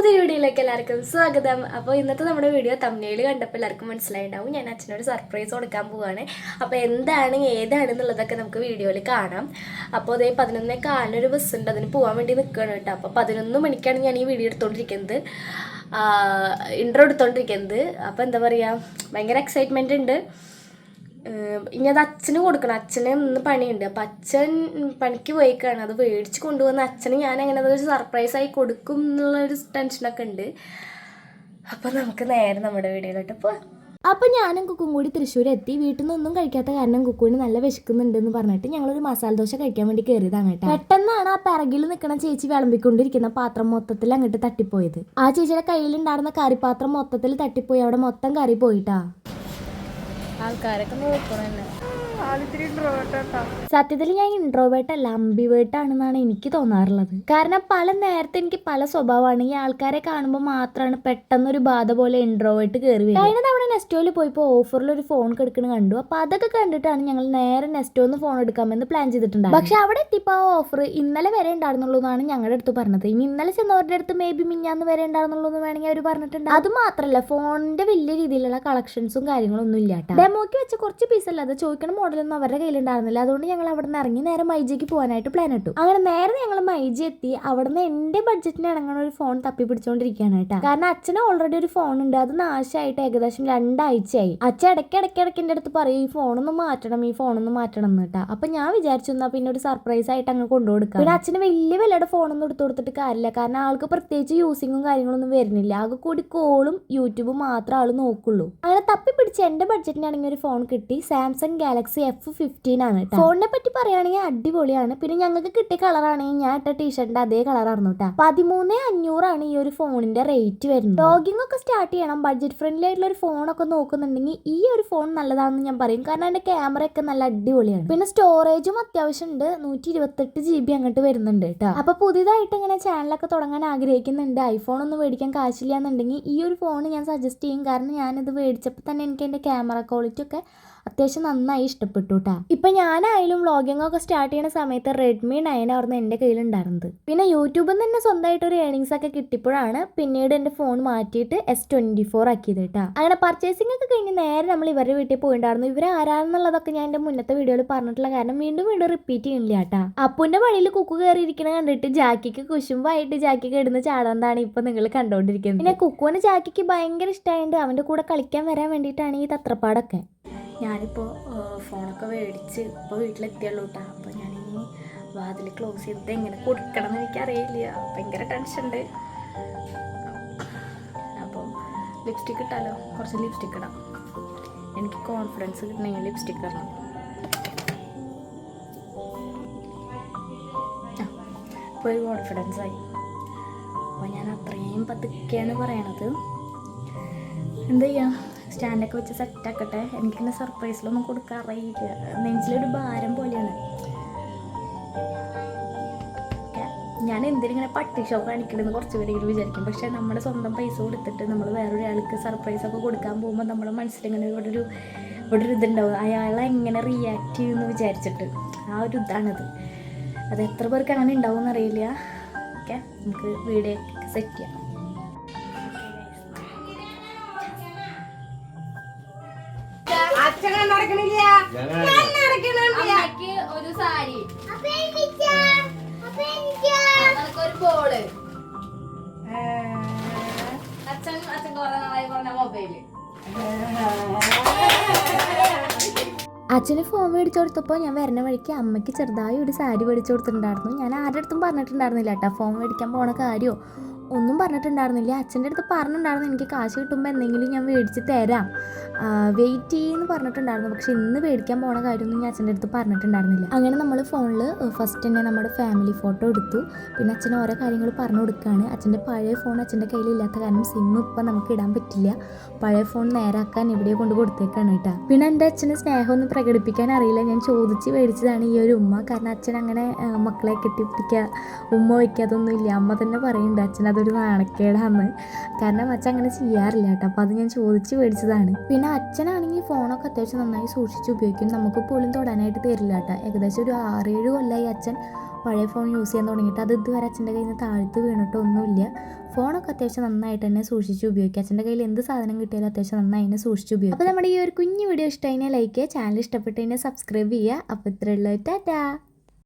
പുതിയ വീഡിയോയിലേക്ക് എല്ലാവർക്കും സ്വാഗതം. അപ്പോൾ ഇന്നത്തെ നമ്മുടെ വീഡിയോ തമിഴിൽ കണ്ടപ്പോൾ എല്ലാവർക്കും മനസ്സിലായിണ്ടാവും. ഞാൻ അച്ഛനോട് സർപ്രൈസ് കൊടുക്കാൻ പോവാണ്. അപ്പോൾ എന്താണ് ഏതാണ് എന്നുള്ളതൊക്കെ നമുക്ക് വീഡിയോയിൽ കാണാം. അപ്പോൾ അതേ പതിനൊന്നേ കാലിനൊരു ബസ് ഉണ്ട്. അതിന് പോകാൻ വേണ്ടി നിൽക്കുകയാണ് കേട്ടോ. അപ്പോൾ പതിനൊന്ന് മണിക്കാണ് ഞാൻ ഈ വീഡിയോ എടുത്തുകൊണ്ടിരിക്കുന്നത് ഇൻട്രോ എടുത്തുകൊണ്ടിരിക്കുന്നത് അപ്പോൾ എന്താ പറയുക ഭയങ്കര എക്സൈറ്റ്മെന്റ് ഉണ്ട്. ഇനി അത് അച്ഛന് കൊടുക്കണം. അച്ഛന് ഇന്ന് പണിയുണ്ട്. അപ്പം അച്ഛൻ പണിക്ക് പോയിക്കാണ്. അത് മേടിച്ച് കൊണ്ടുവന്ന് അച്ഛന് ഞാൻ എങ്ങനെ അതൊരു സർപ്രൈസ് ആയി കൊടുക്കും എന്നുള്ളൊരു ടെൻഷനൊക്കെ ഉണ്ട്. അപ്പം നമുക്ക് നേരെ നമ്മുടെ വീഡിയോയിലോട്ട് പോവാം. അപ്പൊ ഞാനും കുക്കും കൂടി തൃശ്ശൂർ എത്തി വീട്ടിൽ നിന്നൊന്നും കഴിക്കാത്ത കാരണം കുക്കുവിന് നല്ല വിശക്കുന്നുണ്ട് എന്ന് പറഞ്ഞിട്ട് ഞങ്ങളൊരു മസാല ദോശ കഴിക്കാൻ വേണ്ടി കയറിയതാണ് കേട്ടോ. പെട്ടെന്നാണ് ആ പിറകിൽ നിൽക്കുന്ന ചേച്ചി വിളമ്പിക്കൊണ്ടിരിക്കുന്ന പാത്രം മൊത്തത്തിൽ അങ്ങോട്ട് തട്ടിപ്പോയത്. ആ ചേച്ചിയുടെ കയ്യിലുണ്ടായിരുന്ന കറിപ്പാത്രം മൊത്തത്തിൽ തട്ടിപ്പോയി. അവിടെ മൊത്തം കറി പോയിട്ടാ. ആൾക്കാരൊക്കെ നോക്കണം സത്യത്തിൽ ഞാൻ ഇൻട്രോവേർട്ട് അല്ല അംബിവേർട്ട് ആണെന്നാണ് എനിക്ക് തോന്നാറുള്ളത്. കാരണം പല നേരത്തെ എനിക്ക് പല സ്വഭാവമാണ്. ഈ ആൾക്കാരെ കാണുമ്പോൾ മാത്രമാണ് പെട്ടെന്നൊരു ബാധ പോലെ ഇൻട്രോവേർട്ട് കയറി വരും കഴിഞ്ഞ തവണ നെസ്റ്റോയിൽ പോയപ്പോൾ ഓഫറിൽ ഒരു ഫോൺ എടുക്കണ കണ്ടു. അപ്പൊ അതൊക്കെ കണ്ടിട്ടാണ് ഞങ്ങൾ നേരെ നെസ്റ്റോന്ന് ഫോൺ എടുക്കാമെന്ന് പ്ലാൻ ചെയ്തിട്ടുണ്ട് പക്ഷെ അവിടെ എത്തിയപ്പോൾ ആ ഓഫർ ഇന്നലെ വരെ ഉണ്ടായിരുന്നുള്ളൂ എന്നാണ് ഞങ്ങളുടെ അടുത്ത് പറഞ്ഞത്. ഇനി ഇന്നലെ ചെന്നവരുടെ അടുത്ത് മേ ബി മിഞ്ഞാന്ന് വരെ ഉണ്ടായിരുന്നുള്ളൂ എന്ന് വേണമെങ്കിൽ അവർ പറഞ്ഞിട്ടുണ്ട് അത് മാത്രമല്ല ഫോണിന്റെ വലിയ രീതിയിലുള്ള കളക്ഷൻസും കാര്യങ്ങളൊന്നും ഇല്ല ഡെമോക്ക് വെച്ച കുറച്ച് പീസ് അല്ല? അത് ചോദിക്കണ മോഡലൊന്നും അവരുടെ കയ്യിലുണ്ടായിരുന്നില്ല. അതുകൊണ്ട് ഞങ്ങൾ അവിടെ നിന്ന് ഇറങ്ങി നേരെ മൈജിക്ക് പോകാനായിട്ട് പ്ലാൻ ഇട്ടു. അങ്ങനെ നേരെ ഞങ്ങൾ മൈജി എത്തി. അവിടുന്ന് എന്റെ ബഡ്ജറ്റിന് ഇണങ്ങണ ഒരു ഫോൺ തപ്പി പിടിച്ചോണ്ടിരിക്കുകയാണ് കേട്ടോ. കാരണം അച്ഛന് ഓൾറെഡി ഒരു ഫോൺ ഉണ്ട്. അത് നാശമായിട്ട് ഏകദേശം രണ്ടാഴ്ചയായി. അച്ഛൻ ഇടയ്ക്ക് ഇടയ്ക്ക് ഇടയ്ക്ക് എന്റെ അടുത്ത് പറയും ഈ ഫോണൊന്ന് മാറ്റണം ഈ ഫോണൊന്ന് മാറ്റണം എന്ന് കേട്ടോ. അപ്പൊ ഞാൻ വിചാരിച്ചു എന്നാ പിന്നെ ഒരു സർപ്രൈസ് ആയിട്ട് അങ്ങ് കൊണ്ടുകൊടുക്കാം പിന്നെ അച്ഛന് വലിയ വിലയുടെ ഫോണൊന്നും എടുത്തു കൊടുത്തിട്ട് കാര്യമില്ല. കാരണം ആൾക്ക് പ്രത്യേകിച്ച് യൂസിങ്ങും കാര്യങ്ങളൊന്നും വരുന്നില്ല. ആകെ കൂടി കോളും യൂട്യൂബും മാത്രം ആൾ നോക്കുള്ളൂ. അങ്ങനെ തപ്പി പിടിച്ച് എന്റെ ബഡ്ജറ്റിനാണെങ്കിൽ ഒരു ഫോൺ കിട്ടി. സാംസങ് ഗാലക്സി എഫ് ഫിഫ്റ്റീൻ ആണ് ഫോണിനെ പറ്റി പറയുകയാണെങ്കിൽ അടിപൊളിയാണ്. പിന്നെ ഞങ്ങൾക്ക് കിട്ടിയ കളറാണെങ്കിൽ ഞാൻ ഇട്ട ടീഷർട്ടിന്റെ അതേ കളറായിരുന്നു കേട്ടോ പതിമൂന്ന് അഞ്ഞൂറാണ് ഈ ഒരു ഫോണിന്റെ റേറ്റ് വരുന്നത്. ലോഗിംഗ് ഒക്കെ സ്റ്റാർട്ട് ചെയ്യണം. ബഡ്ജറ്റ് ഫ്രണ്ട്ലി ആയിട്ടുള്ള ഒരു ഫോൺ ഒക്കെ നോക്കുന്നുണ്ടെങ്കിൽ ഈ ഒരു ഫോൺ നല്ലതാണെന്ന് ഞാൻ പറയും. കാരണം അതിന്റെ ക്യാമറ ഒക്കെ നല്ല അടിപൊളിയാണ്. പിന്നെ സ്റ്റോറേജും അത്യാവശ്യം ഉണ്ട്. നൂറ്റി ഇരുപത്തെട്ട് ജി ബി അങ്ങോട്ട് വരുന്നുണ്ട് കേട്ടോ അപ്പൊ പുതിയതായിട്ട് ഇങ്ങനെ ചാനലൊക്കെ തുടങ്ങാൻ ആഗ്രഹിക്കുന്നുണ്ട്. ഐഫോൺ ഒന്നും മേടിക്കാൻ കാശില്ല എന്നുണ്ടെങ്കിൽ ഈ ഒരു ഫോൺ ഞാൻ സജസ്റ്റ് ചെയ്യും. കാരണം ഞാനിത് മേടിച്ചപ്പോൾ തന്നെ എനിക്ക് എന്റെ ക്യാമറ ക്വാളിറ്റി ഒക്കെ അത്യാവശ്യം നന്നായി ഇഷ്ടപ്പെട്ടു കേട്ടോ ഇപ്പൊ ഞാനായാലും വ്ളോഗിംഗ് ഒക്കെ സ്റ്റാർട്ട് ചെയ്യുന്ന സമയത്ത് റെഡ്മി നയൻ ആയിരുന്നു എന്റെ കയ്യിലുണ്ടായിരുന്നത്. പിന്നെ യൂട്യൂബിൽ നിന്ന് തന്നെ സ്വന്തമായിട്ട് ഒരു ഏണിങ്സ് ഒക്കെ കിട്ടിയപ്പോഴാണ് പിന്നീട് എന്റെ ഫോൺ മാറ്റിയിട്ട് എസ് ട്വന്റി ഫോർ ആക്കിയത് കേട്ടോ അങ്ങനെ പർച്ചേസിംഗ് ഒക്കെ കഴിഞ്ഞ് നേരെ നമ്മൾ ഇവരുടെ വീട്ടിൽ പോയിണ്ടായിരുന്നു. ഇവർ ആരാന്നുള്ളതൊക്കെ ഞാൻ എന്റെ മുന്നത്തെ വീഡിയോയിൽ പറഞ്ഞിട്ടുള്ള കാരണം വീണ്ടും വീണ്ടും റിപ്പീറ്റ് ചെയ്യുന്നില്ല കേട്ടാ അപ്പുന്റെ വഴിയിൽ കുക്കു കയറിയിരിക്കണ കണ്ടിട്ട് ജാക്കിക്ക് കുശുമ്പായിട്ട് ജാക്കിക്ക് ഇടുന്ന ചാടാന്താണ് ഇപ്പൊ നിങ്ങൾ കണ്ടുകൊണ്ടിരിക്കുന്നത് പിന്നെ കുക്കുവിന് ജാക്കിക്ക് ഭയങ്കര ഇഷ്ടമായിട്ട് അവന്റെ കൂടെ കളിക്കാൻ വരാൻ വേണ്ടിയിട്ടാണ് ഈ തത്രപ്പാടൊക്കെ. ഞാനിപ്പോൾ ഫോണൊക്കെ മേടിച്ച് ഇപ്പോൾ വീട്ടിലെത്തിയുള്ളൂ കേട്ടോ അപ്പോൾ ഞാനിനി വാതിൽ ക്ലോസ് ചെയ്തിട്ട് എങ്ങനെ കൊടുക്കണം എന്ന് എനിക്കറിയില്ല. ഭയങ്കര ടെൻഷൻ ഉണ്ട്. അപ്പോൾ ലിപ്സ്റ്റിക്ക് ഇട്ടാലോ? കുറച്ച് ലിപ്സ്റ്റിക്ക് ഇടാം. എനിക്ക് കോൺഫിഡൻസ് കിട്ടണമെങ്കിൽ ലിപ്സ്റ്റിക്ക് ഇടണം. ഇപ്പോൾ ഒരു കോൺഫിഡൻസ് ആയി. അപ്പോൾ ഞാൻ അത്രയും പതുക്കെയാണ് പറയണത്. എന്താ ചെയ്യാം? സ്റ്റാൻഡൊക്കെ വെച്ച് സെറ്റാക്കട്ടെ എനിക്കിങ്ങനെ സർപ്രൈസിലൊന്നും കൊടുക്കാൻ നെഞ്ചിലൊരു ഭാരം പോലെയാണ്. ഞാൻ എന്തിനിങ്ങനെ പട്ടി ഷോ കാണിക്കണമെന്ന് കുറച്ച് പേരെങ്കിലും വിചാരിക്കും. പക്ഷേ നമ്മുടെ സ്വന്തം പൈസ കൊടുത്തിട്ട് നമ്മൾ വേറൊരാൾക്ക് സർപ്രൈസ് ഒക്കെ കൊടുക്കാൻ പോകുമ്പോൾ നമ്മുടെ മനസ്സിലിങ്ങനെ ഇവിടെ ഒരു ഇവിടെ ഒരു ഇതുണ്ടാവും. അയാളെ എങ്ങനെ റിയാക്ട് ചെയ്യുമെന്ന് വിചാരിച്ചിട്ട്. ആ ഒരു ഇതാണത്. അത് എത്ര പേർക്ക് അങ്ങനെ ഉണ്ടാവും എന്നറിയില്ല ഓക്കെ. നമുക്ക് വീഡിയോ സെറ്റ് ചെയ്യാം. നടക്കണില്ല. അമ്മയ്ക്ക് ഒരു സാരി. ഒരു ബോൾ അച്ഛൻ അച്ഛൻ കൊറേ നാളായി പറഞ്ഞ മൊബൈൽ അച്ഛന് ഫോൺ മേടിച്ചു കൊടുത്തപ്പോൾ ഞാൻ വരുന്ന വഴിക്ക് അമ്മയ്ക്ക് ചെറുതായി ഒരു സാരി മേടിച്ചു കൊടുത്തിട്ടുണ്ടായിരുന്നു. ഞാൻ ആരുടെ അടുത്തും പറഞ്ഞിട്ടുണ്ടായിരുന്നില്ല കേട്ടോ ഫോൺ മേടിക്കാൻ പോണ കാര്യമോ ഒന്നും പറഞ്ഞിട്ടുണ്ടായിരുന്നില്ല. അച്ഛന്റെ അടുത്ത് പറഞ്ഞിട്ടുണ്ടായിരുന്നു എനിക്ക് കാശ് കിട്ടുമ്പോൾ എന്തെങ്കിലും ഞാൻ മേടിച്ച് തരാം. വെയിറ്റ് ചെയ്യുമെന്ന് പറഞ്ഞിട്ടുണ്ടായിരുന്നു. പക്ഷെ ഇന്ന് മേടിക്കാൻ പോണ കാര്യമൊന്നും ഞാൻ അച്ഛന്റെ അടുത്ത് പറഞ്ഞിട്ടുണ്ടായിരുന്നില്ല. അങ്ങനെ നമ്മൾ ഫോണിൽ ഫസ്റ്റ് തന്നെ നമ്മുടെ ഫാമിലി ഫോട്ടോ എടുത്തു. പിന്നെ അച്ഛൻ ഓരോ കാര്യങ്ങൾ പറഞ്ഞു കൊടുക്കുകയാണ് അച്ഛന്റെ പഴയ ഫോൺ അച്ഛന്റെ കയ്യിലില്ലാത്ത കാരണം സിം ഇപ്പം നമുക്ക് ഇടാൻ പറ്റില്ല. പഴയ ഫോൺ നേരാക്കാൻ ഇവിടെ കൊണ്ട് കൊടുത്തേക്കാണ് കേട്ടോ. പിന്നെ എന്റെ അച്ഛന് സ്നേഹമൊന്നും പ്രകടിപ്പിക്കാൻ അറിയില്ല. ഞാൻ ചോദിച്ച് മേടിച്ചതാണ് ഈ ഒരു ഉമ്മ. കാരണം അച്ഛൻ അങ്ങനെ മക്കളെ കെട്ടിപ്പിടിക്കുക ഉമ്മ വയ്ക്കാതൊന്നും ഇല്ല. അമ്മ തന്നെ പറയുന്നുണ്ട് അച്ഛൻ അതൊരു നാണക്കേടാന്ന് കാരണം അച്ഛൻ അങ്ങനെ ചെയ്യാറില്ല കേട്ടോ. അപ്പോൾ അത് ഞാൻ ചോദിച്ച് മേടിച്ചതാണ്. പിന്നെ അച്ഛനാണെങ്കിൽ ഫോണൊക്കെ അത്യാവശ്യം നന്നായി സൂക്ഷിച്ച് ഉപയോഗിക്കും. നമുക്ക് പോലും തൊടാനായിട്ട് തരില്ല കേട്ടോ. ഏകദേശം ഒരു ആറേഴ് കൊല്ലമായി അച്ഛൻ പഴയ ഫോൺ യൂസ് ചെയ്യാൻ തുടങ്ങിയിട്ട്. അത് ഇതുവരെ അച്ഛന്റെ കയ്യിൽ നിന്ന് താഴ്ത്ത് വീണിട്ടൊന്നുമില്ല ഫോണൊക്കെ അത്യാവശ്യം നന്നായിട്ട് തന്നെ സൂക്ഷിച്ച് ഉപയോഗിക്കുക അച്ഛന്റെ കയ്യിൽ എന്ത് സാധനം കിട്ടിയാലും അത്യാവശ്യം നന്നായി തന്നെ സൂക്ഷിച്ച് ഉപയോഗിക്കും. അപ്പോൾ നമ്മുടെ ഈ ഒരു കുഞ്ഞു വീഡിയോ ഇഷ്ടമായി ലൈക്ക് ചെയ്യുക ചാനൽ ഇഷ്ടപ്പെട്ടതിനെ സബ്സ്ക്രൈബ് ചെയ്യുക. അപ്പോൾ ഇത്രയുള്ള ടാറ്റാ.